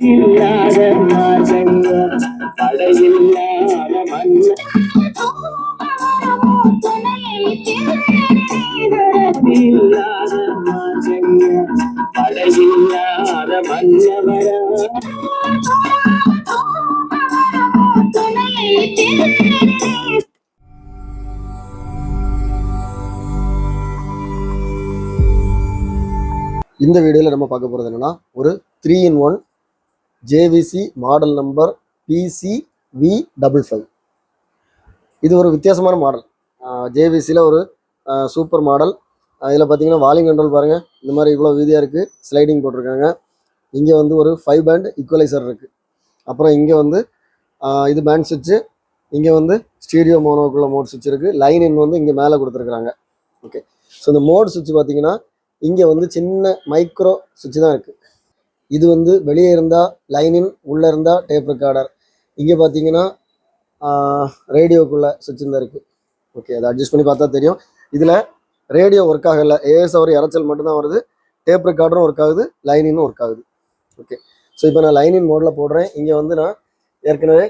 இல்லாத மாற்றங்க படையில்லாத மன்ன இல்லாத மாற்றங்க படையில்லாத மன்னவர இந்த வீடியோவில் நம்ம பார்க்க போகிறது என்னன்னா ஒரு three in one JVC model number PC V double five இது ஒரு வித்தியாசமான மாடல் ஜேவிசியில் ஒரு சூப்பர் மாடல் இதில் பார்த்தீங்கன்னா வாலிங் கண்ட்ரோல் பாருங்கள் இந்த மாதிரி இவ்வளோ வீதியாக இருக்குது ஸ்லைடிங் போட்டிருக்காங்க. இங்கே வந்து ஒரு ஃபைவ் பேண்ட் ஈக்குவலைசர் இருக்குது அப்புறம் இங்கே வந்து இது பேண்ட் சுவிட்சு இங்கே வந்து ஸ்டீடியோ மோனோக்குள்ள மோட் சுவிட்ச் இருக்குது லைன் இன் வந்து இங்கே மேலே கொடுத்துருக்குறாங்க. ஓகே ஸோ இந்த மோட் சுவிட்ச் பார்த்தீங்கன்னா இங்கே வந்து சின்ன மைக்ரோ சுவிட்ச் தான் இருக்குது இது வந்து வெளியே இருந்தால் லைனின் உள்ளே இருந்தால் டேப் ரெக்கார்டர் இங்கே பார்த்தீங்கன்னா ரேடியோக்குள்ளே சுவிட்ச் தான் இருக்குது ஓகே அதை அட்ஜஸ்ட் பண்ணி பார்த்தா தெரியும். இதில் ரேடியோ ஒர்க் ஆகலை ஏஎஸ் அவர் இறைச்சல் மட்டும்தான் வருது. டேப் ரெக்கார்டரும் ஒர்க் ஆகுது. லைனினும் ஒர்க் ஆகுது. ஓகே ஸோ இப்போ நான் லைனின் மோடில் போடுறேன். இங்கே வந்து நான் ஏற்கனவே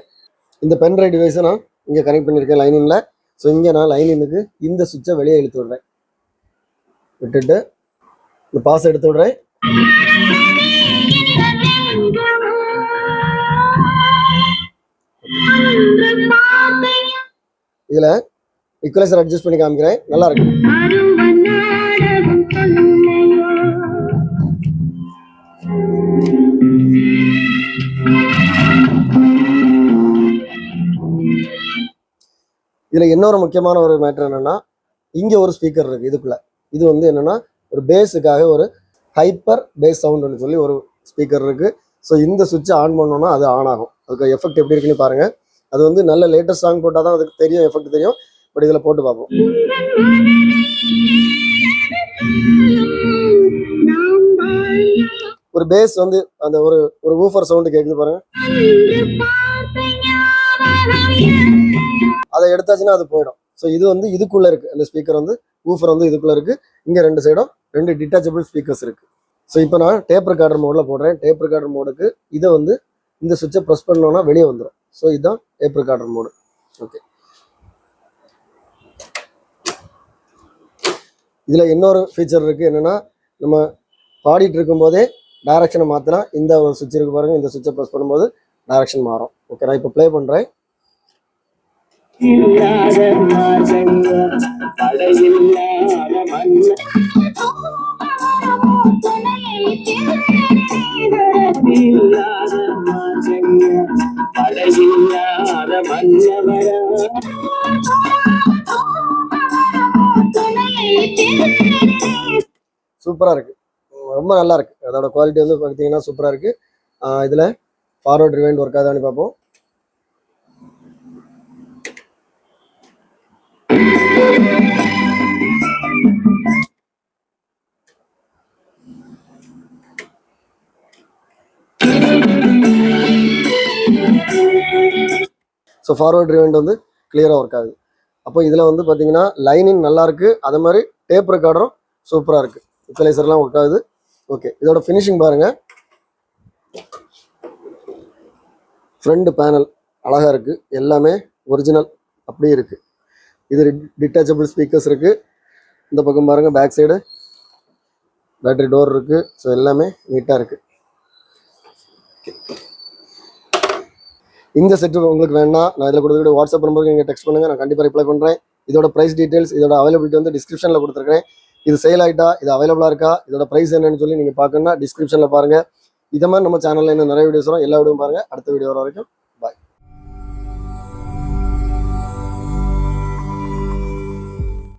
இந்த பென் ட்ரைவ் டிவைஸை நான் இங்கே கனெக்ட் பண்ணியிருக்கேன் லைனினில் ஸோ இங்கே நான் லைனினுக்கு இந்த சுவிட்சை வெளியே இழுத்து விடுறேன். விட்டுட்டு இந்த பாஸ் எடுத்து விடுறேன். இதில் இக்குவலைசர் அட்ஜஸ்ட் பண்ணி காமிக்கிறேன். நல்லா இருக்கும் இதில் இன்னொரு முக்கியமான ஒரு மேட்ரு என்னன்னா இங்கே ஒரு ஸ்பீக்கர் இருக்குது இதுக்குள்ள. இது வந்து என்னன்னா ஒரு பேஸுக்காக ஒரு ஹைப்பர் பேஸ் சவுண்டுன்னு சொல்லி ஒரு ஸ்பீக்கர் இருக்குது ஸோ இந்த சுவிட்சை ஆன் பண்ணோம்னா அது ஆன் ஆகும். அதுக்கு எஃபெக்ட் எப்படி இருக்குன்னு பாருங்க. அது வந்து நல்ல லேட்டஸ்ட் சாங் போட்டால் தான் அதுக்கு தெரியும் எஃபெக்ட் தெரியும். பட் இதில் போட்டு பார்ப்போம். ஒரு பேஸ் வந்து அந்த ஒரு ஒரு ஊஃபர் சவுண்டு கேட்குது பாருங்க. அதை எடுத்தாச்சுன்னா அது போயிடும். ஸோ இது வந்து இதுக்குள்ளே இருக்குது அந்த ஸ்பீக்கர் வந்து ஊஃபர் வந்து இதுக்குள்ளே இருக்குது இங்கே ரெண்டு சைடும் ரெண்டு டிட்டாச்சபிள் ஸ்பீக்கர்ஸ் இருக்குது ஸோ இப்போ நான் டேப் ரெக்கார்டர் மோடில் போடுறேன். டேப் ரெக்கார்டர் மோடுக்கு இதை வந்து இந்த சுவிட்சை ப்ரெஸ் பண்ணோன்னா வெளியே வந்துடும் ஸோ இதுதான் டேப் ரெக்கார்டர் மோடு ஓகே இதில் இன்னொரு ஃபீச்சர் இருக்குது என்னென்னா நம்ம பாடிட்டு இருக்கும்போதே டைரக்ஷனை மாற்றலாம் இந்த ஒரு சுவிட்ச் இருக்கு பாருங்க. இந்த சுவிட்சை ப்ரெஸ் பண்ணும்போது டைரக்ஷன் மாறும். ஓகே நான் இப்போ ப்ளே பண்ணுறேன் படையில்லாத மன்ன சூப்பராக இருக்குது ரொம்ப நல்லா இருக்கு. அதோட குவாலிட்டி வந்து பார்த்தீங்கன்னா சூப்பராக இருக்குது இதில் ஃபார்வர்ட் ரிவைண்ட் ஒர்க் ஆகுதான்னு பார்ப்போம் ஸோ ஃபார்வர்ட் ரிவெண்ட் வந்து கிளியராக ஒர்க் ஆகுது. அப்போ இதில் வந்து பார்த்தீங்கன்னா லைனிங் நல்லாயிருக்கு அதே மாதிரி டேப் ரெக்கார்டரும் சூப்பராக இருக்குது இத்தலைசர்லாம் ஒர்க் ஆகுது. ஓகே இதோட ஃபினிஷிங் பாருங்கள் ஃப்ரண்ட் பேனல் அழகாக இருக்குது எல்லாமே ஒரிஜினல் அப்படியே இருக்குது இது டிட்டாச்சபிள் ஸ்பீக்கர்ஸ் இருக்குது இந்த பக்கம் பாருங்கள் பேக் சைடு பேட்டரி டோர் இருக்குது ஸோ எல்லாமே நீட்டாக இருக்குது இந்த செட்டு உங்களுக்கு வேணா நான் இதில் கொடுத்துக்கிட்டு வாட்ஸ்அப் நம்பருக்கு நீங்கள் டெக்ஸ்ட் பண்ணுங்க. நான் கண்டிப்பாக ரிப்ளை பண்ணுறேன் இதோட ப்ரைஸ் டீடைல்ஸ் இதோட அவைலபிலிட்டி வந்து டிஸ்கிரிப்ஷனில் கொடுத்துருக்கேன் இது சேல் ஆகிட்டா இது அவைலபிளாக இருக்கா இதோட ப்ரைஸ் என்னன்னு சொல்லி நீங்கள் பார்க்கணும்னா டிஸ்கிரிப்ஷனில் பாருங்கள் இதை மாதிரி நம்ம சேனலில் இன்னும் நிறைய வீடியோஸ் வரும். எல்லா வீடியோ பாருங்கள் அடுத்த வீடியோ வர வரைக்கும்